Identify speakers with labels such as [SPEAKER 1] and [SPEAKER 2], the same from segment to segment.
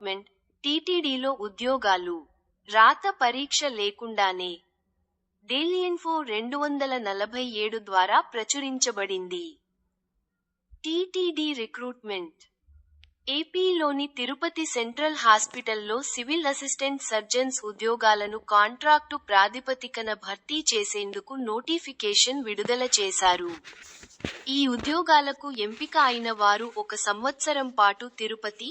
[SPEAKER 1] Meant టీటీడీలో ఉద్యోగాలు రాత పరీక్ష లేకుండానే డేలియన్ఫో రెండు వందల నలభై ఏడు ద్వారా ప్రచురించబడింది. TTD recruitment. ఏపీలోని తిరుపతి సెంట్రల్ హాస్పిటల్లో సివిల్ అసిస్టెంట్ సర్జన్స్ ఉద్యోగాలను కాంట్రాక్టు ప్రాతిపదికన భర్తీ చేసేందుకు నోటిఫికేషన్ విడుదల చేశారు. ఈ ఉద్యోగాలకు ఎంపిక అయిన వారు ఒక సంవత్సరం పాటు తిరుపతి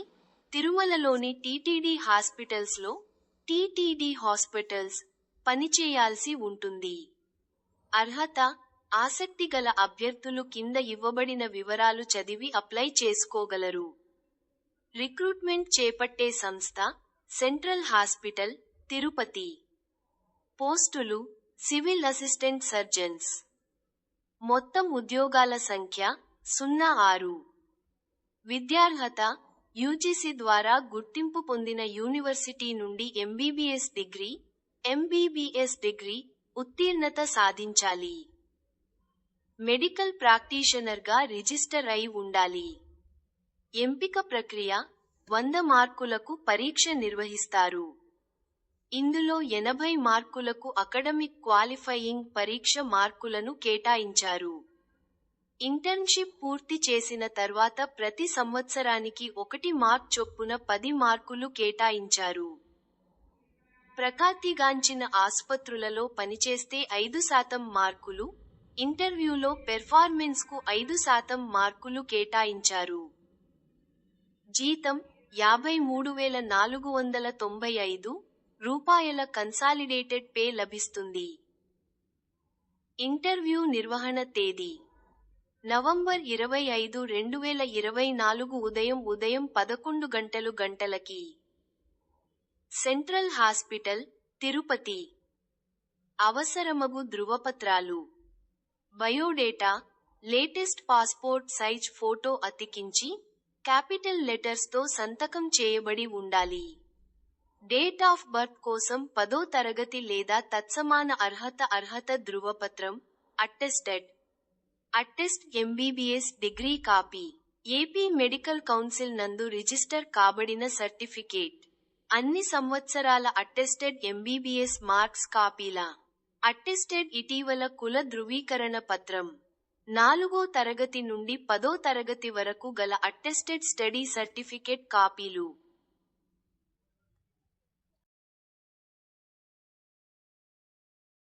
[SPEAKER 1] తిరుమలలోని టీటీడీ హాస్పిటల్స్లో టీటీడీ హాస్పిటల్స్ పనిచేయాల్సి ఉంటుంది. అర్హత ఆసక్తి గల అభ్యర్థులు కింద ఇవ్వబడిన వివరాలు చదివి అప్లై చేసుకోగలరు. రిక్రూట్మెంట్ చేపట్టే సంస్థ సెంట్రల్ హాస్పిటల్ తిరుపతి. పోస్టులు సివిల్ అసిస్టెంట్ సర్జన్స్. మొత్తం ఉద్యోగాల సంఖ్య సున్నా ఆరు. విద్యార్హత యూజీసీ ద్వారా గుర్తింపు పొందిన యూనివర్సిటీ నుండి ఎంబీబీఎస్ డిగ్రీ ఎంబీబీఎస్ డిగ్రీ ఉత్తీర్ణత సాధించాలి. మెడికల్ ప్రాక్టీషనర్గా రిజిస్టర్ అయి ఉండాలి. ఎంపిక ప్రక్రియ వంద మార్కులకు పరీక్ష నిర్వహిస్తారు. ఇందులో ఎనభై మార్కులకు అకడమిక్ క్వాలిఫైయింగ్ పరీక్ష మార్కులను కేటాయించారు. ఇంటర్న్షిప్ పూర్తి చేసిన తర్వాత ప్రతి సంవత్సరానికి ఒకటి మార్క్ చొప్పున పది మార్కులు కేటాయించారు. ప్రఖ్యాతిగాంచిన ఆసుపత్రులలో పనిచేస్తే ఐదు శాతం మార్కులు ఇంటర్వ్యూలో పెర్ఫార్మెన్స్కు ఐదు శాతం మార్కులు కేటాయించారు. జీతం యాభై మూడు వేల నాలుగు వందల తొంభై ఐదు రూపాయల కన్సాలిడేటెడ్ పే లభిస్తుంది. ఇంటర్వ్యూ నిర్వహణ తేదీ నవంబర్ ఇరవై ఐదు రెండు వేల ఇరవై నాలుగు ఉదయం ఉదయం పదకొండు గంటలు గంటలకి. Central hospital Tirupati. అవసరమగు ధృవపత్రాలు. Biodata latest passport size photo అతికించి క్యాపిటల్ లెటర్స్తో సంతకం చేయబడి ఉండాలి. డేట్ ఆఫ్ బర్త్ కోసం పదో తరగతి లేదా తత్సమాన అర్హత అర్హత ధృవపత్రం attested. Attest MBBS degree copy. AP medical council నందు రిజిస్టర్ కాబడిన సర్టిఫికేట్. అన్ని సంవత్సరాల అట్టెస్టెడ్ ఎంబీబీఎస్ మార్క్స్ కాపీల. అట్టెస్టెడ్ ఇటీవల కుల ధృవీకరణ పత్రం. నాలుగో తరగతి నుండి పదో తరగతి వరకు గల అట్టెస్టెడ్ స్టడీ సర్టిఫికేట్ కాపీలు.